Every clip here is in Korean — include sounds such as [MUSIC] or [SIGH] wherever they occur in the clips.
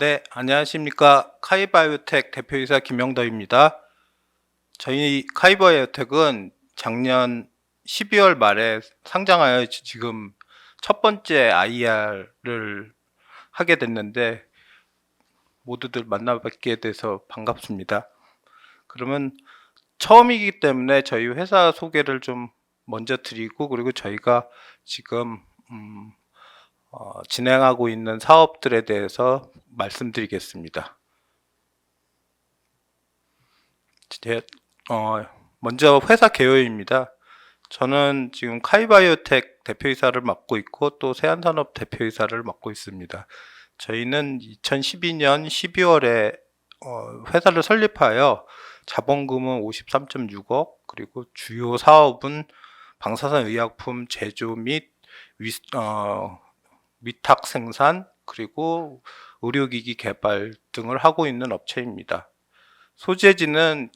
네, 안녕하십니까. 카이바이오텍 대표이사 김영덕입니다. 저희 카이바이오텍은 작년 12월 말에 상장하여 지- 지금 첫 번째 IR을 하게 됐는데 모두들 만나뵙게 돼서 반갑습니다. 그러면 처음이기 때문에 저희 회사 소개를 좀 먼저 드리고 그리고 저희가 지금 음, 어, 진행하고 있는 사업들에 대해서 말씀드리겠습니다. 제, 어, 먼저 회사 개요입니다. 저는 지금 카이바이오텍 대표이사를 맡고 있고 또 세안산업 대표이사를 맡고 있습니다. 저희는 2012년 12월에 어, 회사를 설립하여 자본금은 53.6억 그리고 주요 사업은 방사선 의약품 제조 및 위, 어, 위탁 생산 그리고 의료기기 개발 등을 하고 있는 업체입니다. 소재지는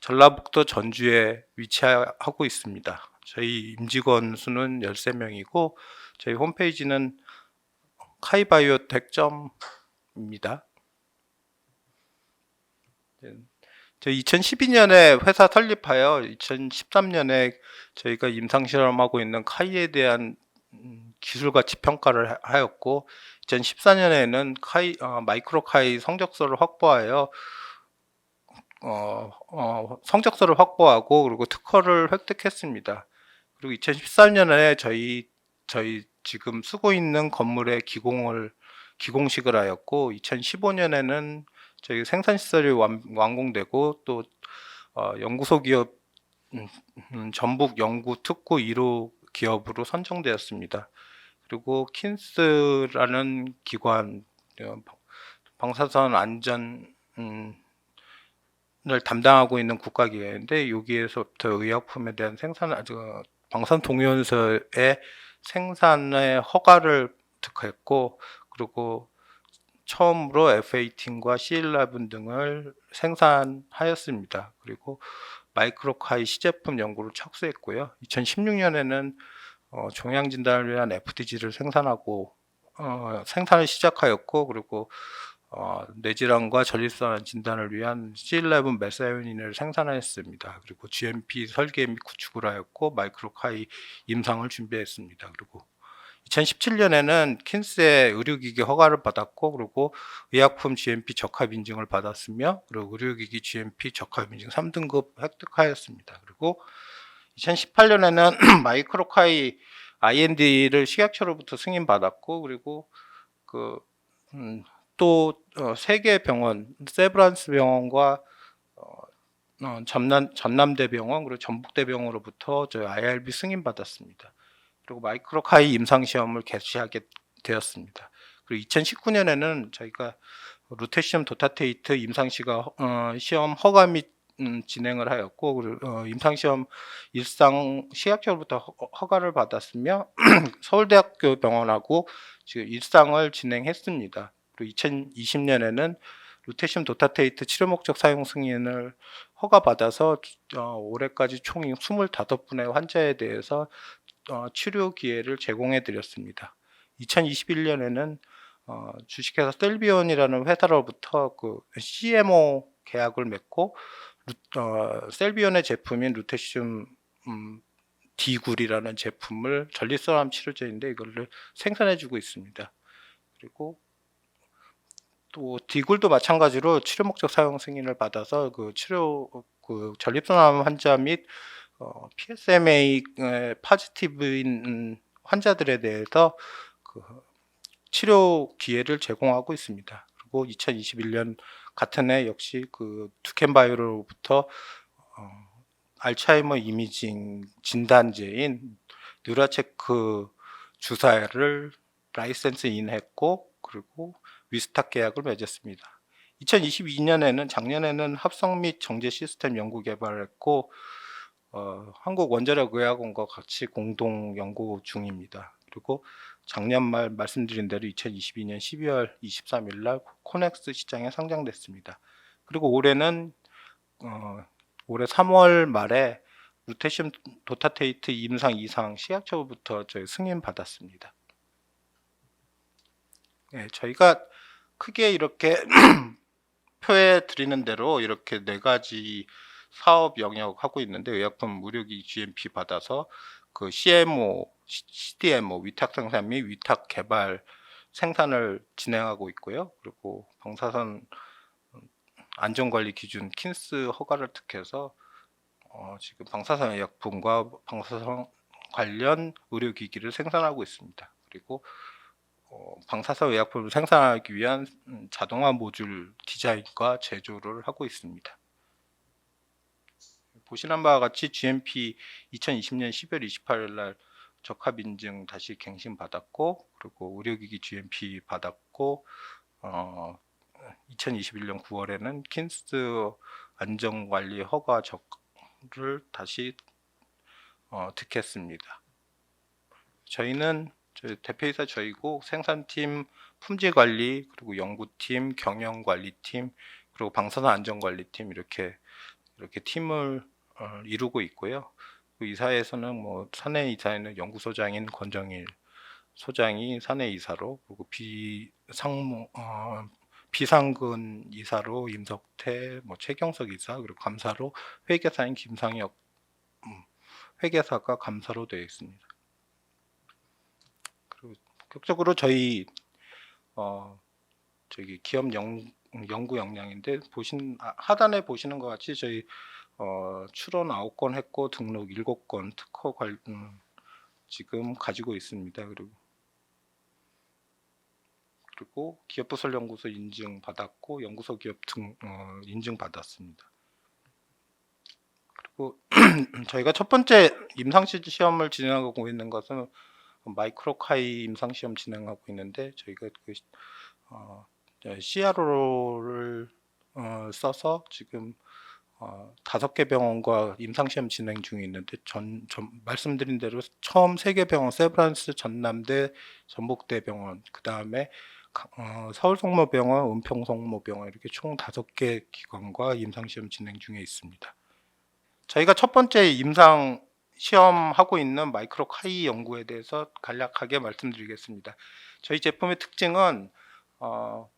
전라북도 전주에 위치하고 있습니다. 저희 임직원 수는 13명이고 저희 홈페이지는 카이바이오텍점입니다. 저희 2012년에 회사 설립하여 2013년에 저희가 임상 실험하고 있는 카이에 대한 음, 기술 가치 평가를 하- 하였고 2014년에는 카이 어, 마이크로 카이 성적서를 확보하여 어, 어, 성적서를 확보하고 그리고 특허를 획득했습니다. 그리고 2013년에 저희 저희 지금 쓰고 있는 건물의 기공을 기공식을 하였고 2015년에는 저희 생산 시설이 완, 완공되고 또 어, 연구소 기업 음, 음, 전북 연구 특구 1호 기업으로 선정되었습니다. 그리고 킨스라는 기관 어, 방사선 안전 음, 을 담당하고 있는 국가기관인데 여기에서부터 의약품에 대한 생산 아주 방사선 동위원소의 생산의 허가를 득했고 그리고 처음으로 F18과 C11 등을 생산하였습니다. 그리고 마이크로카이 시제품 연구를 착수했고요. 2016년에는 어, 종양 진단을 위한 FDG를 생산하고 어, 생산을 시작하였고 그리고 어, 뇌질환과 전립선 진단을 위한 C11 메사요닌을 생산했습니다. 그리고 GMP 설계 및 구축을 하였고 마이크로카이 임상을 준비했습니다. 그리고 2017년에는 킨스의 의료기기 허가를 받았고 그리고 의약품 GMP 적합 인증을 받았으며 그리고 의료기기 GMP 적합 인증 3등급 획득하였습니다. 그리고 2018년에는 [CLEARS THROAT] 마이크로카이 IND를 식약처로부터 승인받았고 그리고 그 음, 또세 개 병원 세브란스 병원과 어, 어, 전남 전남대 병원 그리고 전북대 병원으로부터 저 IRB 승인 받았습니다. 그리고 마이크로카이 임상 시험을 개시하게 되었습니다. 그리고 2019년에는 저희가 루테시움 도타테이트 임상 시가 어, 시험 허가 및 음, 진행을 하였고 그리고 어, 임상 시험 일상 식약처로부터 허- 허가를 받았으며 [CLEARS THROAT] 서울대학교 병원하고 지금 일상을 진행했습니다. 그리고 2020년에는 루테시움 도타테이트 치료 목적 사용 승인을 허가받아서 어, 올해까지 총 25분의 환자에 대해서 어, 치료 기회를 제공해 드렸습니다. 2021년에는 어, 주식회사 셀비온이라는 회사로부터 그 CMO 계약을 맺고 루, 어, 셀비온의 제품인 루테시움 음, 디굴이라는 제품을 전립선암 치료제인데 이거를 생산해주고 있습니다. 그리고 또 디굴도 마찬가지로 치료 목적 사용 승인을 받아서 그 치료 그 전립선암 환자 및 어, PSMA 파지티브인 음, 환자들에 대해서 그 치료 기회를 제공하고 있습니다. 그리고 2021년 같은 해 역시 그 두캔바이오로부터 어, 알츠하이머 이미징 진단제인 뉴라체크 주사를 라이센스 인했고 그리고 위스탁 계약을 맺었습니다. 2022년에는 작년에는 합성 및 정제 시스템 연구 개발을 했고 어, 한국 원자력 의학원과 같이 공동 연구 중입니다. 그리고 작년 말 말씀드린 대로 2022년 12월 23일 날 코넥스 시장에 상장됐습니다. 그리고 올해는 어, 올해 3월 말에 루테슘 도타테이트 임상 이상 식약처로부터 저희 승인 받았습니다. 네, 저희가 크게 이렇게 [CLEARS THROAT] 표에 드리는 대로 이렇게 네 가지 사업 영역 하고 있는데 의약품 의료기 GMP 받아서 그 CMO, CDMO 위탁 생산 및 위탁 개발 생산을 진행하고 있고요. 그리고 방사선 안전관리 기준 킨스 허가를 특해서 어, 지금 방사선 의약품과 방사선 관련 의료기기를 생산하고 있습니다. 그리고 어, 방사선 의약품을 생산하기 위한 음, 자동화 모듈 디자인과 제조를 하고 있습니다. 보시는 바와 같이 GMP 2020년 12월 28일 날 적합 인증 다시 갱신 받았고 그리고 의료기기 GMP 받았고 어, 2021년 9월에는 킨스 안전관리 허가 적을 다시 어, 득했습니다. 저희는 저희 대표이사 저희고 생산팀 품질 관리 그리고 연구팀 경영관리팀 그리고 방사선 안전관리팀 이렇게 이렇게 팀을 어, 이루고 있고요. 그 이사에서는 뭐 사내 이사에는 연구소장인 권정일 소장이 사내 이사로 그리고 비상무 어, 비상근 이사로 임석태 뭐 최경석 이사 그리고 감사로 회계사인 김상혁 음, 회계사가 감사로 되어 있습니다. 그리고 본격적으로 저희 어 저기 기업 연, 연구 역량인데 보신 아, 하단에 보시는 것 같이 저희 어, 출원 9건 했고 등록 7건 특허 관 음, 지금 가지고 있습니다. 그리고 그리고 기업부설 연구소 인증 받았고 연구소 기업 등 어, 인증 받았습니다. 그리고 [CLEARS THROAT] 저희가 첫 번째 임상시 시험을 진행하고 있는 것은 마이크로카이 임상 시험 진행하고 있는데 저희가 그 어, CRO를 어, 써서 지금 어, 다섯 개 병원과 임상 시험 진행 중에 있는데 전, 전 말씀드린 대로 처음 세 개 병원 세브란스 전남대 전북대 병원 그 다음에 어, 서울성모병원, 은평성모병원 이렇게 총 다섯 개 기관과 임상 시험 진행 중에 있습니다. 저희가 첫 번째 임상 시험하고 있는 마이크로 카이 연구에 대해서 간략하게 말씀드리겠습니다. 저희 제품의 특징은 어,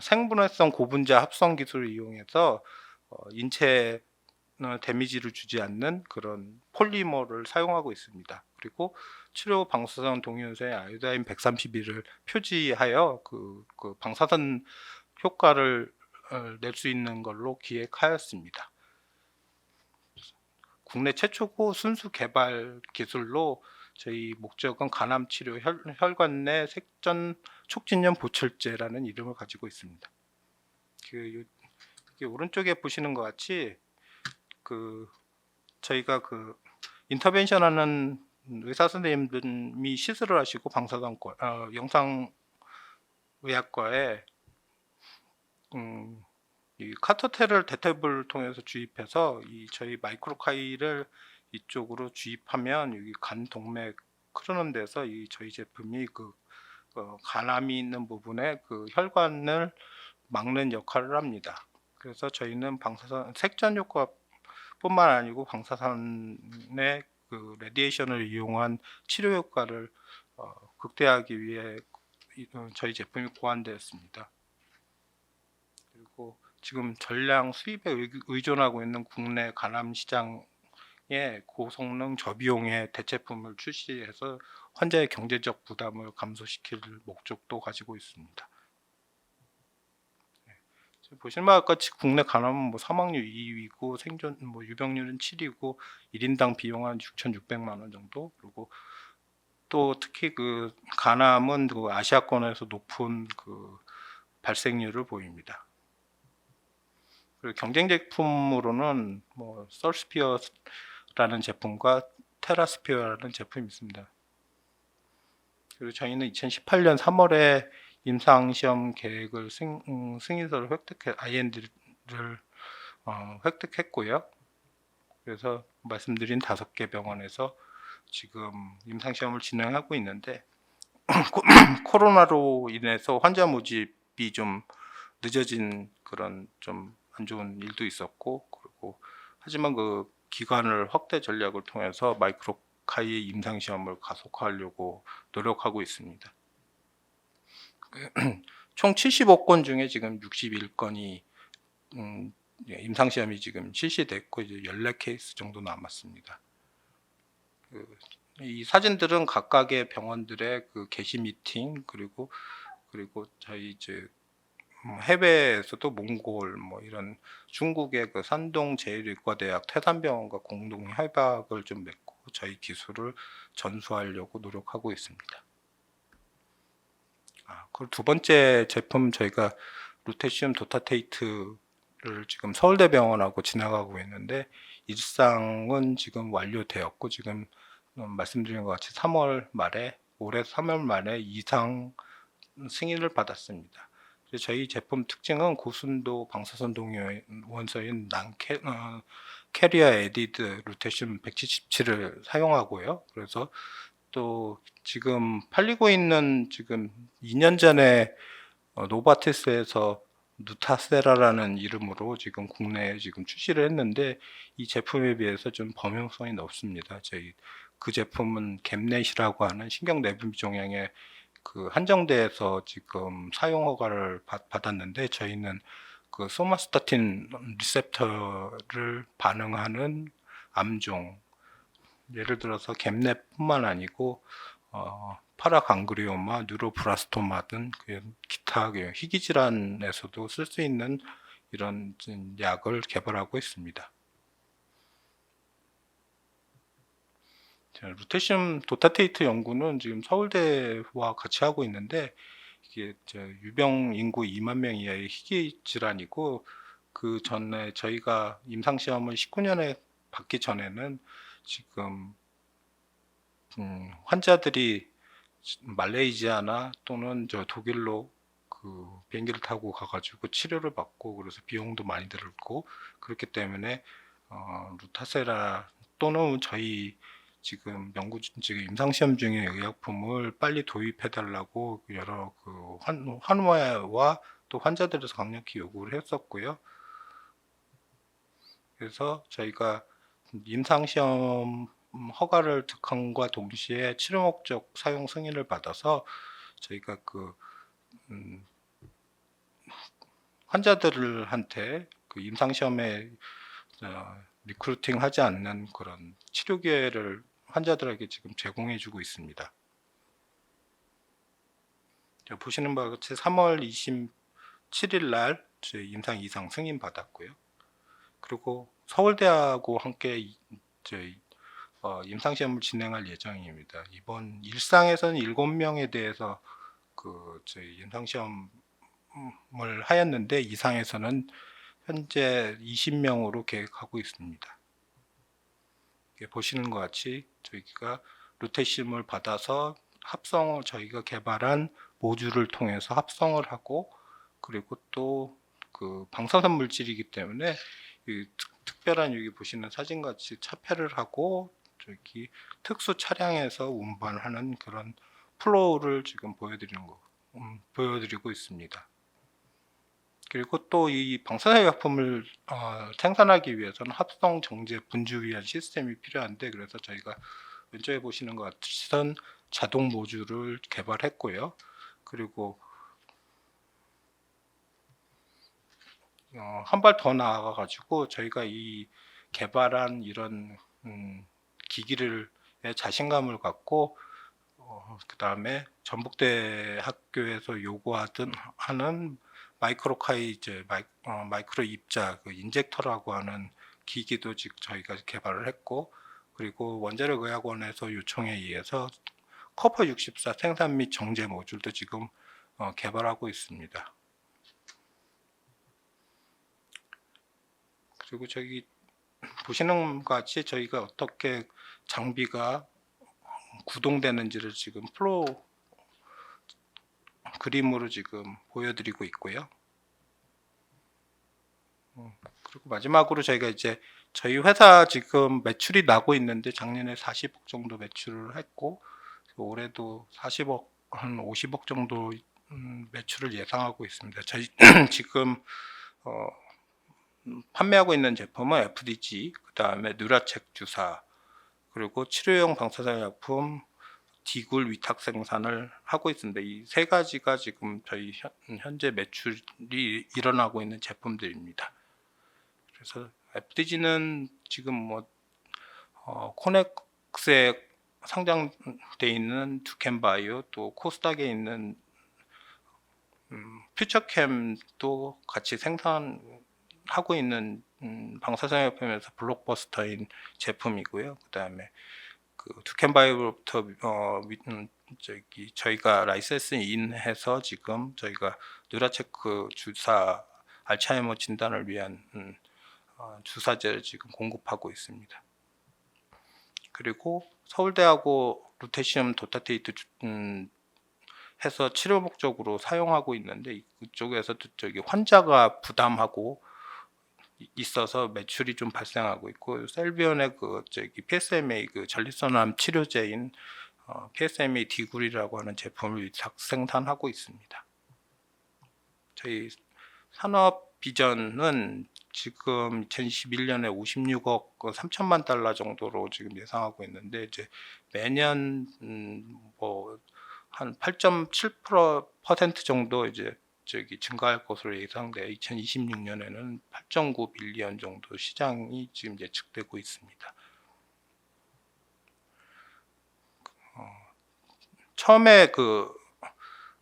생분해성 고분자 합성 기술을 이용해서 어, 인체 데미지를 주지 않는 그런 폴리머를 사용하고 있습니다. 그리고 치료 방사선 동위원소의 아이오다인 131을 표지하여 그, 그 방사선 효과를 어, 낼수 있는 걸로 기획하였습니다. 국내 최초고 순수 개발 기술로 저희 목적은 간암 치료 혈, 혈관 내 색전 촉진염 보철제라는 이름을 가지고 있습니다. 그 오른쪽에 보시는 것 같이 그 저희가 그 인터벤션 하는 의사 선생님들이 시술을 하시고 방사선과 어, 영상 의학과에 음, 이 카토테를 대퇴부를 통해서 주입해서 이 저희 마이크로카이를 이쪽으로 주입하면 여기 간 동맥 흐르는 데서 이 저희 제품이 그 어, 간암이 있는 부분에 그 혈관을 막는 역할을 합니다. 그래서 저희는 방사선 색전 효과뿐만 아니고 방사선의 그 레디에이션을 이용한 치료 효과를 어, 극대화하기 위해 이- 어, 저희 제품이 고안되었습니다. 그리고 지금 전량 수입에 의- 의존하고 있는 국내 간암 시장에 고성능 저비용의 대체품을 출시해서 환자의 경제적 부담을 감소시킬 목적도 가지고 있습니다. 보시는 바와 같이 국내 간암은 뭐 사망률 2위고 생존 뭐 유병률은 7위고 1인당 비용 한 6,600만 원 정도 그리고 또 특히 그 간암은 그 아시아권에서 높은 그 발생률을 보입니다. 그리고 경쟁 제품으로는 뭐 썰스피어라는 제품과 테라스피어라는 제품이 있습니다. 그리고 저희는 2018년 3월에 임상 시험 계획을 승, 음, 승인서를 획득해 IND를 어, 획득했고요. 그래서 말씀드린 다섯 개 병원에서 지금 임상 시험을 진행하고 있는데 코- [CLEARS THROAT] 코로나로 인해서 환자 모집이 좀 늦어진 그런 좀 안 좋은 일도 있었고 그리고 하지만 그 기간을 확대 전략을 통해서 마이크로카이 임상 시험을 가속화하려고 노력하고 있습니다. [CLEARS THROAT] 총 75건 중에 지금 61건이 음, 예, 임상 시험이 지금 실시됐고 이제 14케이스 정도 남았습니다. 그, 이 사진들은 각각의 병원들의 그 게시 미팅 그리고 그리고 저희 이제 음, 해외에서도 몽골 뭐 이런 중국의 그 산동 제일의과대학 태산병원과 공동 협약을 좀 맺고 저희 기술을 전수하려고 노력하고 있습니다. 아, 그리고 두 번째 제품 저희가 루테시움 도타테이트를 지금 서울대병원하고 진행하고 있는데 일상은 지금 완료되었고 지금 음, 말씀드린 것 같이 3월 말에 올해 3월 말에 이상 승인을 받았습니다. 저희 제품 특징은 고순도 방사선 동위 원소인 난캐 어, 캐리어 에디드 루테슘 177을 사용하고요. 그래서 또 지금 팔리고 있는 지금 2년 전에 어, 노바티스에서 누타세라라는 이름으로 지금 국내에 지금 출시를 했는데 이 제품에 비해서 좀 범용성이 높습니다. 저희 그 제품은 갭넷이라고 하는 신경 내분 종양의 그 한정대에서 지금 사용 허가를 받, 받았는데 저희는 그 소마스타틴 리셉터를 반응하는 암종 예를 들어서 갭넷뿐만 아니고 어, 파라강그리오마, 뉴로브라스토마 등그 기타 그 희귀 질환에서도 쓸 수 있는 이런 약을 개발하고 있습니다. 자, 루테슘 도타테이트 연구는 지금 서울대와 같이 하고 있는데 이게 저 유병 인구 2만 명 이하의 희귀 질환이고 그 전에 저희가 임상 시험을 19년에 받기 전에는 지금 음, 환자들이 말레이시아나 또는 저 독일로 그 비행기를 타고 가가지고 치료를 받고 그래서 비용도 많이 들었고 그렇기 때문에 어, 루타세라 또는 저희 지금 연구 지금 임상 시험 중에 의약품을 빨리 도입해 달라고 여러 그 환, 환화와 또 환자들에서 강력히 요구를 했었고요. 그래서 저희가 임상 시험 허가를 득함과 동시에 치료 목적 사용 승인을 받아서 저희가 그 음, 환자들한테 그 임상 시험에 어, 리크루팅 하지 않는 그런 치료 기회를 환자들에게 지금 제공해 주고 있습니다. 자, 보시는 바와 같이 3월 27일 날 저희 임상 이상 승인 받았고요. 그리고 서울대하고 함께 이- 저희 어, 임상 시험을 진행할 예정입니다. 이번 일상에서는 7명에 대해서 그 저희 임상 시험을 하였는데 이상에서는 현재 20명으로 계획하고 있습니다. 보시는 것 같이 저희가 루테슘을 받아서 합성을 저희가 개발한 모듈을 통해서 합성을 하고 그리고 또 그 방사선 물질이기 때문에 이 특, 특별한 여기 보시는 사진 같이 차폐를 하고 저기 특수 차량에서 운반하는 그런 플로우를 지금 보여드리는 거 음, 보여드리고 있습니다. 그리고 또 이 방사선 약품을 어, 생산하기 위해서는 합성 정제 분주 위한 시스템이 필요한데 그래서 저희가 왼쪽에 보시는 것 같은 자동 모듈을 개발했고요. 그리고 어, 한 발 더 나아가 가지고 저희가 이 개발한 이런 음, 기기를 에 자신감을 갖고 어, 그 다음에 전북대 학교에서 요구하던 하는 마이크로카이 이제 마이, 어, 마이크로 입자 그 인젝터라고 하는 기기도 즉 저희가 개발을 했고 그리고 원자력 의학원에서 요청에 의해서 커퍼 64 생산 및 정제 모듈도 지금 어, 개발하고 있습니다. 그리고 저기 보시는 것 같이 저희가 어떻게 장비가 구동되는지를 지금 플로우 그림으로 지금 보여드리고 있고요. 음, 그리고 마지막으로 저희가 이제 저희 회사 지금 매출이 나고 있는데 작년에 40억 정도 매출을 했고 올해도 40억 한 50억 정도 음, 매출을 예상하고 있습니다. 저희 [CLEARS THROAT] 지금 어, 음, 판매하고 있는 제품은 FDG, 그 다음에 누라책 주사, 그리고 치료용 방사선 약품, 디굴 위탁 생산을 하고 있습니다. 이 세 가지가 지금 저희 현, 현재 매출이 일어나고 있는 제품들입니다. 그래서 FDG는 지금 뭐 어, 코넥스에 상장돼 있는 두캔바이오 또 코스닥에 있는 음, 퓨처캠도 같이 생산 하고 있는 음, 방사선협회에서 블록버스터인 제품이고요. 그다음에 그 두캔바이오부터 어, 위- 음, 저기 저희가 라이센스 인해서 지금 저희가 누라체크 주사 알츠하이머 진단을 위한 음, 어, 주사제를 지금 공급하고 있습니다. 그리고 서울대하고 루테시움 도타테이트 주- 음, 해서 치료 목적으로 사용하고 있는데 이쪽에서도 저기 환자가 부담하고 이- 있어서 매출이 좀 발생하고 있고 셀비온의 그 저기 PSMA 그 전립선암 치료제인 어, PSMA 디굴이라고 하는 제품을 생산하고 있습니다. 저희 산업 비전은 지금 2021년에 56억 3천만 달러 정도로 지금 예상하고 있는데 이제 매년 음, 뭐한 8.7% 정도 이제 저기 증가할 것으로 예상돼 2026년에는 8.9 빌리언 정도 시장이 지금 예측되고 있습니다. 어, 처음에 그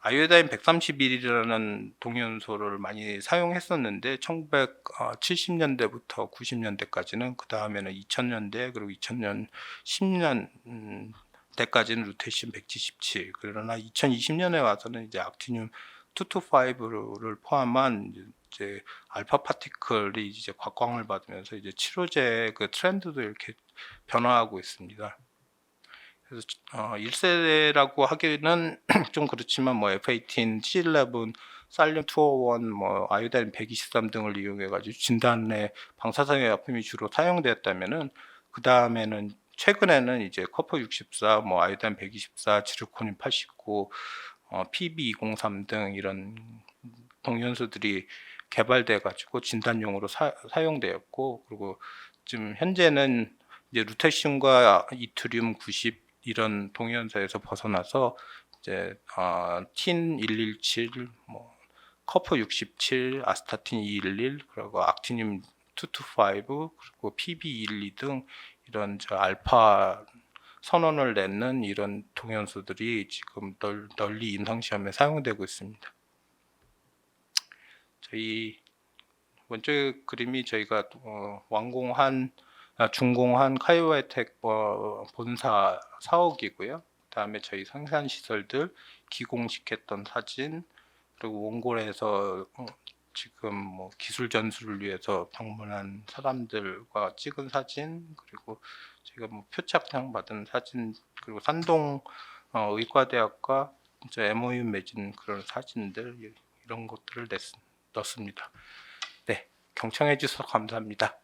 아이오다인 131이라는 동연소를 많이 사용했었는데 1970년대부터 90년대까지는 그 다음에는 2000년대 그리고 2000년 10년 음, 때까지는 루테시움 177 그러나 2020년에 와서는 이제 악티늄 225를 포함한 이제 알파 파티클이 이제 곽광을 받으면서 이제 치료제 그 트렌드도 이렇게 변화하고 있습니다. 그래서 어, 1세대라고 하기는 [CLEARS THROAT] 좀 그렇지만 뭐 F18, C11, 살륨 201, 뭐 아이오다인 123 등을 이용해 가지고 진단에 방사선의 약품이 주로 사용되었다면은 그 다음에는 최근에는 이제 커퍼 64, 뭐 아이오다인 124, 지르코닌 89, 어, PB203 등 이런 동연소들이 개발돼 가지고 진단용으로 사, 사용되었고 그리고 지금 현재는 이제 루테슘과 이투륨 90 이런 동연소에서 벗어나서 이제 어, 틴 117, 뭐 커퍼 67, 아스타틴 211, 그리고 악티늄 225, 그리고 PB212 등 이런 저 알파 선언을 내는 이런 동연소들이 지금 널, 널리 임상 시험에 사용되고 있습니다. 저희 먼저 그림이 저희가 어, 완공한 아, 준공한 카이오에텍 어, 본사 사옥이고요. 그다음에 저희 생산 시설들 기공식했던 사진 그리고 원골에서 어, 지금 뭐 기술 전수를 위해서 방문한 사람들과 찍은 사진 그리고 제가 뭐 표창장 받은 사진 그리고 산동 어, 의과대학과 이제 MOU 맺은 그런 사진들 이런 것들을 냈, 넣습니다. 네, 경청해 주셔서 감사합니다.